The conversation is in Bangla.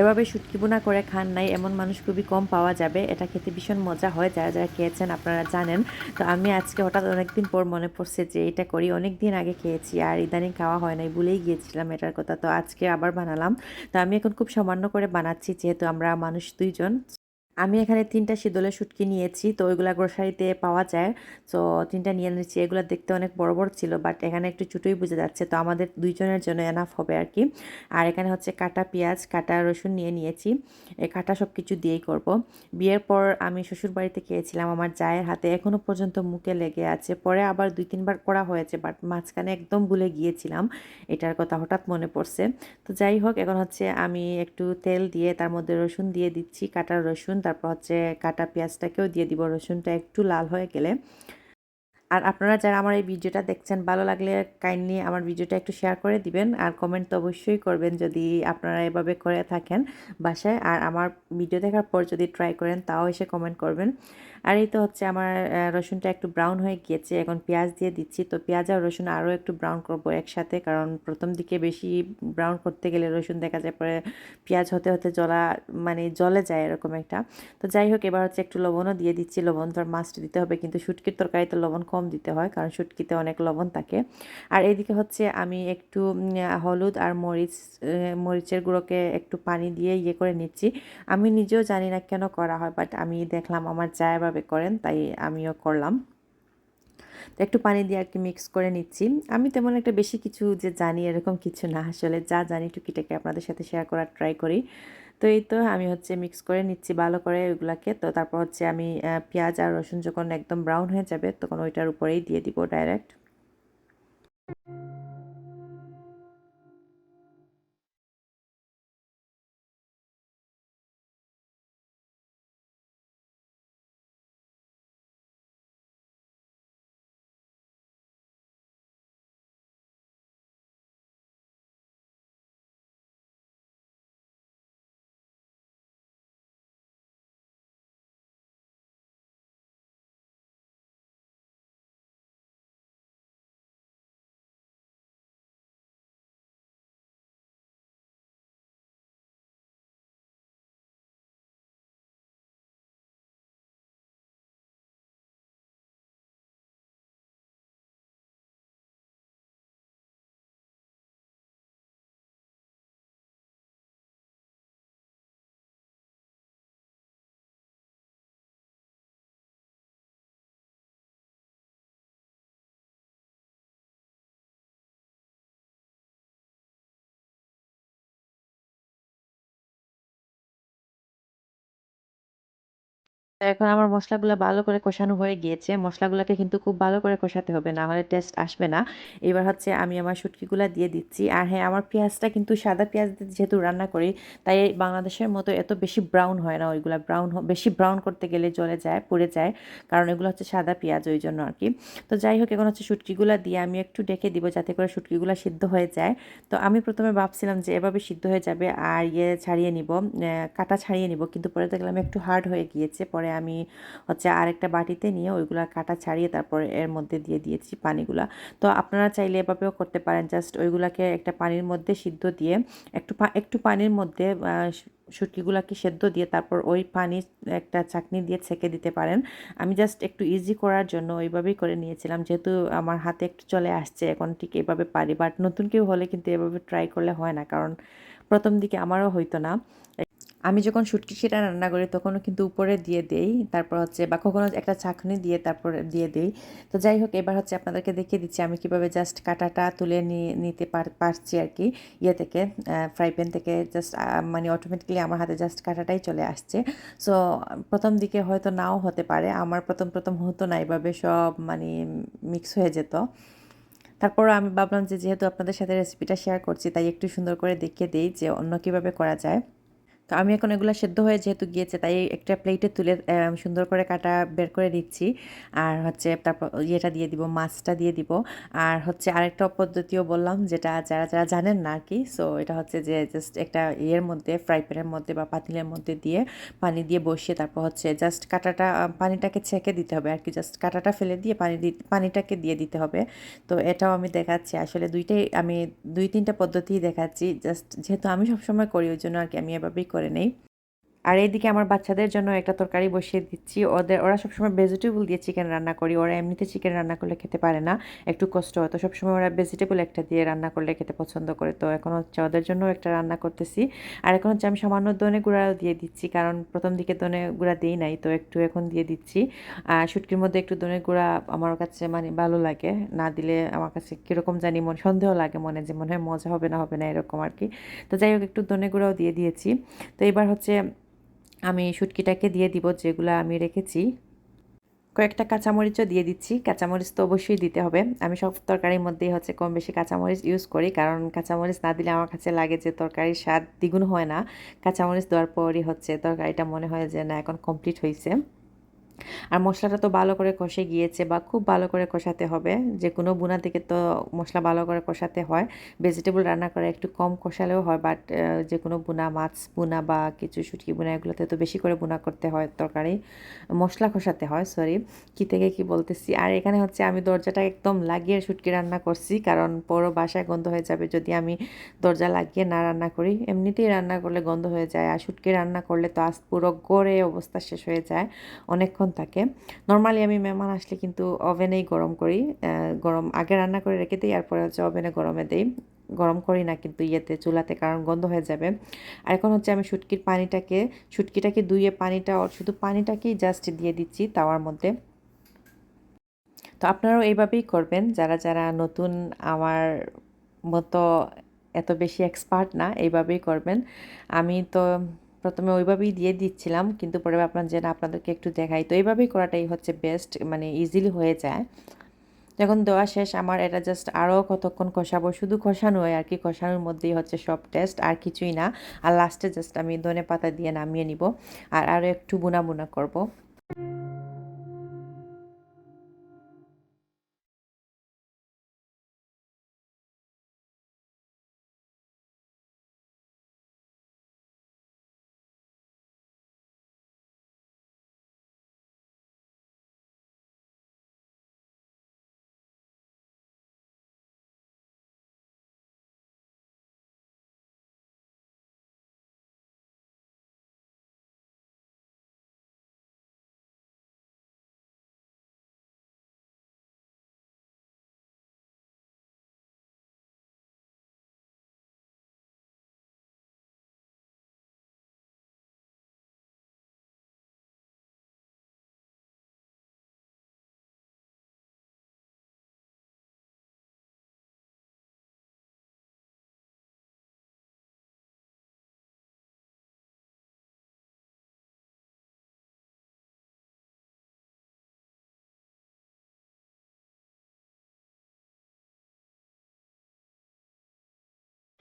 এভাবে শুটকি বোনা করে খান নাই, এমন মানুষ খুবই কম পাওয়া যাবে। এটা খেতে ভীষণ মজা হয়, যারা যারা খেয়েছেন আপনারা জানেন। তো আমি আজকে হঠাৎ অনেকদিন পর মনে পড়ছে যে এটা করি অনেক দিন আগে খেয়েছি আর ইদানিং খাওয়া হয় নাই ভুলেই গিয়েছিলাম এটার কথা। তো আজকে আবার বানালাম। তো আমি এখন খুব সামান্য করে বানাচ্ছি, যেহেতু আমরা মানুষ দুইজন। আমি এখানে তিনটা শীতলের শুটকি নিয়েছি, তো ওইগুলা গ্রোসারিতে পাওয়া যায়। তো তিনটা নিয়ে নিয়েছি, এগুলো দেখতে অনেক বড় বড় ছিল বাট এখানে একটু ছোটোই বোঝা যাচ্ছে, তো আমাদের দুইজনের জন্য এনাফ হবে আর কি। আর এখানে হচ্ছে কাটা পেঁয়াজ, কাটা রসুন নিয়ে নিয়েছি, এই কাটা সব কিছু দিয়েই করব। বিয়ের পর আমি শ্বশুর বাড়িতে খেয়েছিলাম, আমার জায়ের হাতে এখনও পর্যন্ত মুখে লেগে আছে, পরে আবার দুই তিনবার করা হয়েছে বাট মাঝখানে একদম ভুলে গিয়েছিলাম, এটার কথা হঠাৎ মনে পড়ছে। তো যাই হোক, এখন হচ্ছে আমি একটু তেল দিয়ে তার মধ্যে রসুন দিয়ে দিচ্ছি, কাটা রসুন তারপর হচ্ছে কাটা পেঁয়াজটাকেও দিয়ে দিব রসুনটা একটু লাল হয়ে গেলে। আর আপনারা যারা আমার এই ভিডিওটা দেখছেন, ভালো লাগলে কাইন্ডলি আমার ভিডিওটা একটু শেয়ার করে দিবেন। আর কমেন্ট তো অবশ্যই করবেন যদি আপনারা এভাবে করে থাকেন বাসায়। আর আমার ভিডিও দেখার পর যদি ট্রাই করেন, তাও এসে কমেন্ট করবেন। আর এই তো হচ্ছে আমার রসুনটা একটু ব্রাউন হয়ে গিয়েছে। এখন পেঁয়াজ দিয়ে দিচ্ছি। তো পেঁয়াজ আর রসুন আরও একটু ব্রাউন করব একসাথে। কারণ প্রথম দিকে বেশি ব্রাউন করতে গেলে রসুন দেখা যায় পরে পেঁয়াজ হতে হতে জলা মানে জলে যায় এরকম একটা। তো যাই হোক, এবার হচ্ছে একটু লবণও দিয়ে দিচ্ছি। লবণ তো মাছটা দিতে হবে। কিন্তু শুটকির তরকারিতে লবণ কম দিতে হয়, কারণ শুটকিতে অনেক লবণ থাকে। আর এদিকে হচ্ছে আমি একটু হলুদ আর মরিচ মরিচের গুঁড়োকে একটু পানি দিয়ে ইয়ে করে নিচ্ছি। আমি নিজেও জানি না কেন করা হয় বাট আমি দেখলাম আমার যা এভাবে করেন, তাই আমিও করলাম। তো একটু পানি দিয়ে আর কি মিক্স করে নিচ্ছি। আমি তেমন একটা বেশি কিছু যে জানি এরকম কিছু না, আসলে যা জানি টুকিটাকে আপনাদের সাথে শেয়ার করার ট্রাই করি। তো এই তো আমি হচ্ছে মিক্স করে নিচ্ছি ভালো করে ওইগুলাকে। তো তারপর হচ্ছে আমি পেঁয়াজ আর রসুন যখন একদম ব্রাউন হয়ে যাবে, তখন ওইটার উপরেই দিয়ে দিব ডাইরেক্ট এখন আমার মশলাগুলো ভালো করে কষানো হয়ে গিয়েছে। মশলাগুলোকে কিন্তু খুব ভালো করে কষাতে হবে না হলে টেস্ট আসবে না। এবার হচ্ছে আমি আমার শুটকিগুলো দিয়ে দিচ্ছি। আর হ্যাঁ আমার পেঁয়াজটা কিন্তু সাদা পেঁয়াজ দিয়ে যেহেতু রান্না করি, তাই বাংলাদেশের মতো এত বেশি ব্রাউন হয় না ওইগুলো। ব্রাউন বেশি ব্রাউন করতে গেলে জ্বলে যায়, পড়ে যায়, কারণ এগুলো হচ্ছে সাদা পেঁয়াজ ওই জন্য আর কি। তো যাই হোক, এখন হচ্ছে শুটকিগুলো দিয়ে আমি একটু ডেকে দিব যাতে করে শুটকিগুলো সিদ্ধ হয়ে যায়। তো আমি প্রথমে ভাবছিলাম যে এভাবে সিদ্ধ হয়ে যাবে, আর ইয়ে ছাড়িয়ে নিব কাটা ছাড়িয়ে নিব, কিন্তু পরে দেখলাম একটু হার্ড হয়ে গিয়েছে, পরে আমি হচ্ছে আরেকটা বাটিতে নিয়ে ওইগুলা কাটা ছাড়িয়ে তারপরে এর মধ্যে দিয়ে দিয়েছি পানিগুলা। তো আপনারা চাইলে এভাবেও করতে পারেন। জাস্ট ওইগুলাকে একটা পানির মধ্যে সিদ্ধ দিয়ে একটু একটু পানির মধ্যে শুটকিগুলাকে সেদ্ধ দিয়ে তারপর ওই পানি একটা চাকনি দিয়ে ছেঁকে দিতে পারেন। আমি জাস্ট একটু ইজি করার জন্য ওইভাবেই করে নিয়েছিলাম। যেহেতু আমার হাতে একটু চলে আসছে, এখন ঠিক এভাবে পারি। বাট নতুন কেউ হলে কিন্তু এভাবে ট্রাই করলে হয় না। কারণ প্রথম দিকে আমারও হইতো না। আমি যখন শুটকি সেটা রান্না করি তখনও কিন্তু উপরে দিয়ে দেই, তারপর হচ্ছে বা কখনো একটা চাকনি দিয়ে তারপর দিয়ে দেই। তো যাই হোক, এবার হচ্ছে আপনাদেরকে দেখিয়ে দিচ্ছি আমি কীভাবে জাস্ট কাটাটা তুলে নিয়ে নিতে পারছি আর কি ইয়ে থেকে ফ্রাই প্যান থেকে জাস্ট মানে অটোমেটিকলি আমার হাতে জাস্ট কাটাটাই চলে আসছে। সো প্রথম দিকে হয়তো নাও হতে পারে, আমার প্রথম প্রথম হতো না, এভাবে সব মানে মিক্স হয়ে যেত। তারপর আমি ভাবলাম যে যেহেতু আপনাদের সাথে রেসিপিটা শেয়ার করছি, তাই একটু সুন্দর করে দেখিয়ে দিই যে অন্য কীভাবে করা যায়। তো আমি এখন এগুলো সেদ্ধ হয়ে যেহেতু গিয়েছে, তাই একটা প্লেটে তুলে সুন্দর করে কাটা বের করে দিচ্ছি আর হচ্ছে তারপর ইয়েটা দিয়ে দিব, মাছটা দিয়ে দিব। আর হচ্ছে আরেকটা পদ্ধতিও বললাম, যেটা যারা যারা জানেন না আর কি সো এটা হচ্ছে যে জাস্ট একটা ইয়ের মধ্যে ফ্রাই প্যানের মধ্যে বা পাতিলের মধ্যে দিয়ে পানি দিয়ে বসিয়ে তারপর হচ্ছে জাস্ট কাটাটা পানিটাকে ছেঁকে দিতে হবে আর কি জাস্ট কাটাটা ফেলে দিয়ে পানি দি, পানিটাকে দিয়ে দিতে হবে। তো এটাও আমি দেখাচ্ছি। আসলে দুইটাই, আমি দুই, তিনটা পদ্ধতিই দেখাচ্ছি। জাস্ট যেহেতু আমি সবসময় করি, ওই জন্য আর কি আমি এভাবেই করে নেই। আর এইদিকে আমার বাচ্চাদের জন্য একটা তরকারি বসিয়ে দিচ্ছি। ওদের, ওরা সবসময় ভেজিটেবল দিয়ে চিকেন রান্না করি। ওরা এমনিতে চিকেন রান্না করলে খেতে পারে না, একটু কষ্ট হয়। তো সবসময় ওরা ভেজিটেবল একটা দিয়ে রান্না করলে খেতে পছন্দ করে। তো এখন হচ্ছে ওদের জন্য একটা রান্না করতেছি। আর এখন হচ্ছে আমি সামান্য দনে গুঁড়াও দিয়ে দিচ্ছি, কারণ প্রথম দিকে দনে গুঁড়া দিই নাই, তো একটু এখন দিয়ে দিচ্ছি। আর শুটকির মধ্যে একটু দনে গুঁড়া আমার কাছে মানে ভালো লাগে। না দিলে আমার কাছে কীরকম জানি মন, সন্দেহ লাগে মনে যে মনে হয় মজা হবে না হবে না এরকম আর কি। তো যাই হোক, একটু দনে গুঁড়াও দিয়ে দিয়েছি। তো এবার হচ্ছে আমি শুটকিটাকে দিয়ে দিব যেগুলো আমি রেখেছি। কয়েকটা কাঁচামরিচও দিয়ে দিচ্ছি। কাঁচামরিচ তো অবশ্যই দিতে হবে। আমি সব তরকারির মধ্যেই হচ্ছে কম বেশি কাঁচামরিচ ইউজ করি। কারণ কাঁচামরিচ না দিলে আমার কাছে লাগে যে তরকারির স্বাদ দ্বিগুণ হয় না। কাঁচামরিচ দেওয়ার পরই হচ্ছে তরকারিটা মনে হয় যে না, এখন কমপ্লিট হয়েছে আর মশলাটা তো ভালো করে কষে গিয়েছে বা খুব ভালো করে কষাতে হবে। যে কোনো বুনা থেকে তো মশলা ভালো করে কষাতে হয়। ভেজিটেবল রান্না করে একটু কম কষালেও হয় বাট যে কোনো বুনা মাছ বুনা বা কিছু শুটকি বুনা এগুলোতে তো বেশি করে বুনা করতে হয় তরকারি। মশলা কষাতে হয় সরি কী থেকে কি বলতেছি? আর এখানে হচ্ছে আমি দরজাটা একদম লাগিয়ে শুটকি রান্না করছি, কারণ পুরো বাসায় গন্ধ হয়ে যাবে যদি আমি দরজা লাগিয়ে না রান্না করি। এমনিতেই রান্না করলে গন্ধ হয়ে যায়, আর শুটকি রান্না করলে তো আজ পুরো গড়ে অবস্থা শেষ হয়ে যায়। অনেকক্ষণ থাকে। নর্মালি আমি মেহমান আসলে কিন্তু ওভেনেই গরম করি গরম আগে রান্না করে রেখে দিই আর পরে হচ্ছে ওভেনে গরমে দিই। গরম করি না কিন্তু ইয়েতে, চুলাতে, কারণ গন্ধ হয়ে যাবে। আর এখন হচ্ছে আমি শুটকির পানিটাকে, শুটকিটাকে ধুয়ে পানিটা শুধু পানিটাকেই জাস্ট দিয়ে দিচ্ছি তাওয়ার মধ্যে। তো আপনারাও এইভাবেই করবেন, যারা যারা নতুন আমার মতো এত বেশি এক্সপার্ট না, এইভাবেই করবেন। আমি তো প্রথমে ওইভাবেই দিয়ে দিচ্ছিলাম, কিন্তু পরে আপনার যেন আপনাদেরকে একটু দেখাই। তো এইভাবেই করাটাই হচ্ছে বেস্ট মানে ইজিলি হয়ে যায়। যখন দেওয়া শেষ, আমার এটা জাস্ট আরও কতক্ষণ কষাবো? শুধু কষানো হয় আর কি, কষানোর মধ্যেই হচ্ছে সব টেস্ট আর কিছুই না। আর লাস্টে জাস্ট আমি ধনে পাতা দিয়ে নামিয়ে নিব। আর আরও একটু বুনা বুনা করব।